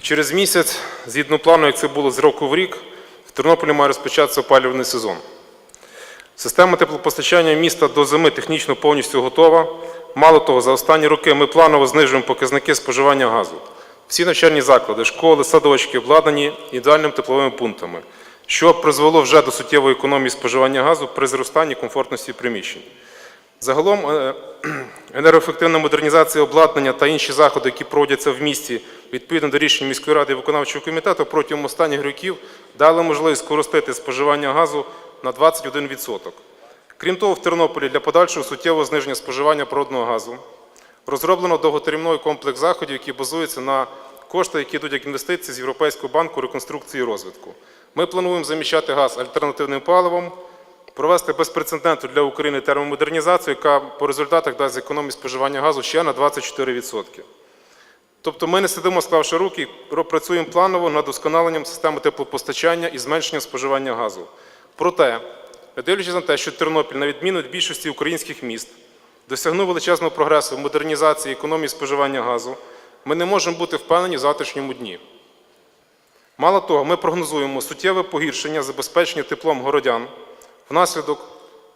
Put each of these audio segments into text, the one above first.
Через місяць, згідно плану, як це було з року в рік, в Тернополі має розпочатися опалювальний сезон. Система теплопостачання міста до зими технічно повністю готова. Мало того, за останні роки ми планово знижуємо показники споживання газу. Всі навчальні заклади, школи, садочки обладнані ідеальними тепловими пунктами, що призвело вже до суттєвої економії споживання газу при зростанні комфортності приміщень. Загалом е, енергоефективна модернізація обладнання та інші заходи, які проводяться в місті відповідно до рішень міської ради і виконавчого комітету протягом останніх років дали можливість скоростити споживання газу на 21%. Крім того, в Тернополі для подальшого суттєвого зниження споживання природного газу розроблено довготерміновий комплекс заходів, які базуються на кошти, які йдуть як інвестиції з Європейського банку реконструкції і розвитку. Ми плануємо заміщати газ альтернативним паливом, провести безпрецедентну для України термомодернізацію, яка по результатах дасть економію споживання газу ще на 24%. Тобто ми не сидимо, склавши руки, працюємо планово над досконаленням системи теплопостачання і зменшенням споживання газу. Проте, не дивлячись на те, що Тернопіль, на відміну від більшості українських міст, досягнув величезного прогресу в модернізації економії споживання газу, ми не можемо бути впевнені в завтрашньому дні. Мало того, ми прогнозуємо суттєве погіршення забезпечення теплом городян внаслідок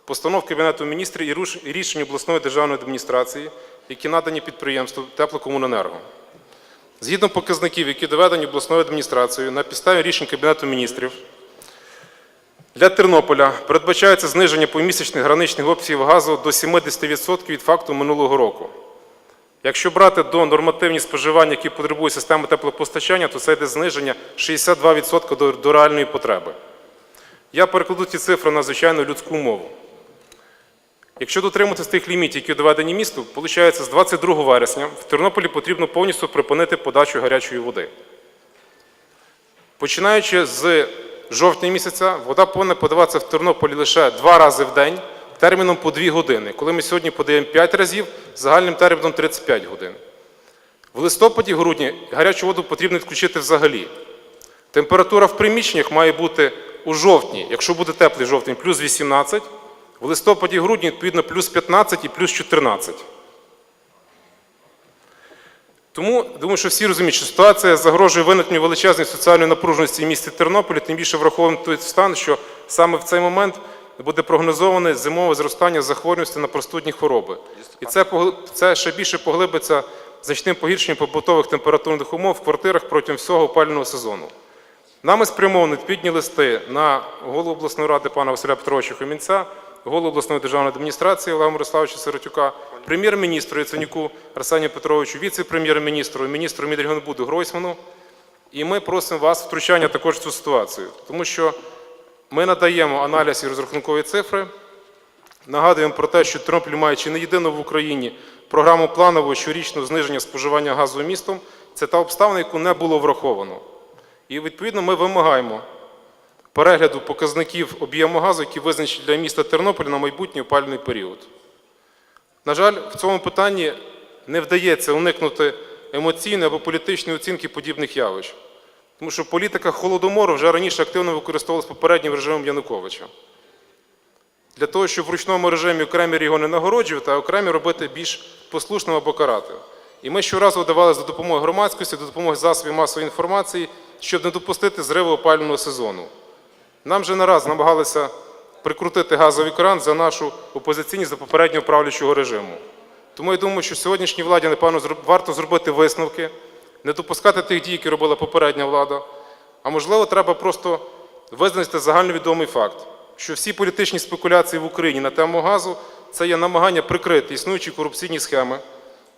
постанов Кабінету міністрів і рішень обласної державної адміністрації, які надані підприємству Теплокомуненерго. Згідно показників, які доведені обласною адміністрацією на підставі рішень Кабінету міністрів, для Тернополя передбачається зниження помісячних граничних обсягів газу до 70% від факту минулого року. Якщо брати до нормативні споживання, які потребує система теплопостачання, то це йде зниження 62% до, реальної потреби. Я перекладу ці цифри на звичайну людську мову. Якщо дотримуватись тих лімітів, які доведені місту, виходить, з 22 вересня в Тернополі потрібно повністю припинити подачу гарячої води. Починаючи з жовтня місяця, вода повинна подаватися в Тернополі лише два рази в день, терміном по 2 години. Коли ми сьогодні подаємо 5 разів, загальним терміном 35 годин. В листопаді-грудні гарячу воду потрібно відключити взагалі. Температура в приміщеннях має бути у жовтні, якщо буде теплий жовтень, плюс 18, в листопаді-грудні, відповідно, плюс 15 і плюс 14. Тому думаю, що всі розуміють, що ситуація загрожує виникненню величезної соціальної напруженості в місті Тернополі, тим більше враховуємо той стан, що саме в цей момент буде прогнозоване зимове зростання захворюваності на простудні хвороби. І це, це ще більше поглибиться значним погіршенням побутових температурних умов в квартирах протягом всього опалювального сезону. Нами спрямовані відповідні листи на голову обласної ради пана Василя Петровича Хомінця, голову обласної державної адміністрації Олега Мирославовича Сиротюка, прем'єр-міністру Яценюку Арсенію Петровичу, віце-прем'єр-міністру і міністру Мінрегіонбуду Гройсману. І ми просимо вас втручання також в цю ситуацію, тому що ми надаємо аналіз і розрахункові цифри. Нагадуємо про те, що Тернопіль має чи не єдину в Україні програму планового щорічного зниження споживання газу містом. Це та обставина, яку не було враховано. І відповідно ми вимагаємо перегляду показників об'єму газу, які визначені для міста Тернополь на майбутній опалювальний період. На жаль, в цьому питанні не вдається уникнути емоційної або політичної оцінки подібних явищ. Тому що політика Холодомору вже раніше активно використовувалася попереднім режимом Януковича. Для того, щоб в ручному режимі окремі не нагороджувати, а окремі робити більш послушним або карати. І ми щоразу вдавалися до допомоги громадськості, до допомоги засобів масової інформації, щоб не допустити зриву опалювального сезону. Нам вже не намагалися прикрутити газовий кран за нашу опозиційність до попереднього правлячого режиму. Тому я думаю, що сьогоднішній владі, напевно, варто зробити висновки, не допускати тих дій, які робила попередня влада. А можливо, треба просто визначити загальновідомий факт, що всі політичні спекуляції в Україні на тему газу це є намагання прикрити існуючі корупційні схеми,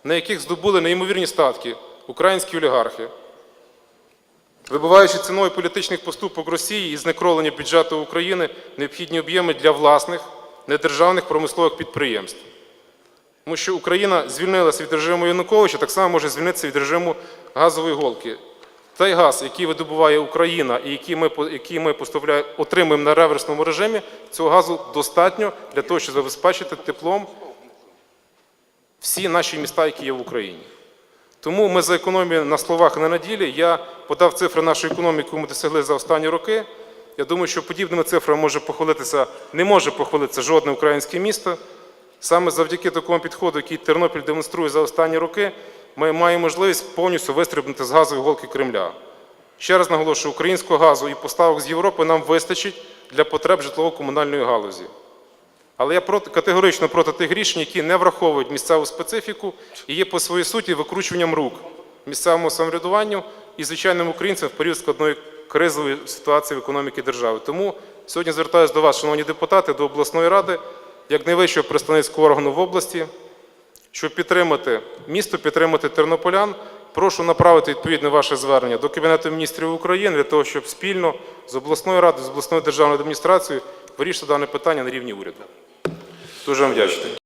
на яких здобули неймовірні статки українські олігархи, вибиваючи ціною політичних поступок Росії і знекровлення бюджету України необхідні об'єми для власних недержавних промислових підприємств. Тому що Україна звільнилася від режиму Януковича, так само може звільнитися від режиму газової голки. Той газ, який видобуває Україна і який ми, який ми отримуємо на реверсному режимі, цього газу достатньо для того, щоб забезпечити теплом всі наші міста, які є в Україні. Тому ми за економію на словах і не на ділі. Я подав цифри нашої економіки, яку ми досягли за останні роки. Я думаю, що подібними цифрами може похвалитися, не може похвалитися жодне українське місто. Саме завдяки такому підходу, який Тернопіль демонструє за останні роки, ми маємо можливість повністю вистрибнути з газової голки Кремля. Ще раз наголошую, українського газу і поставок з Європи нам вистачить для потреб житлово-комунальної галузі. Але я проти, категорично проти тих рішень, які не враховують місцеву специфіку і є по своїй суті викручуванням рук місцевому самоврядуванню і звичайним українцям в період складної кризової ситуації в економіці держави. Тому сьогодні звертаюся до вас, шановні депутати, до обласної ради, як найвищого представницького органу в області, щоб підтримати місто, підтримати тернополян. Прошу направити відповідне ваше звернення до Кабінету міністрів України для того, щоб спільно з обласною радою, з обласною державною адміністрацією вирішити дане питання на рівні уряду. dużą wiośnę.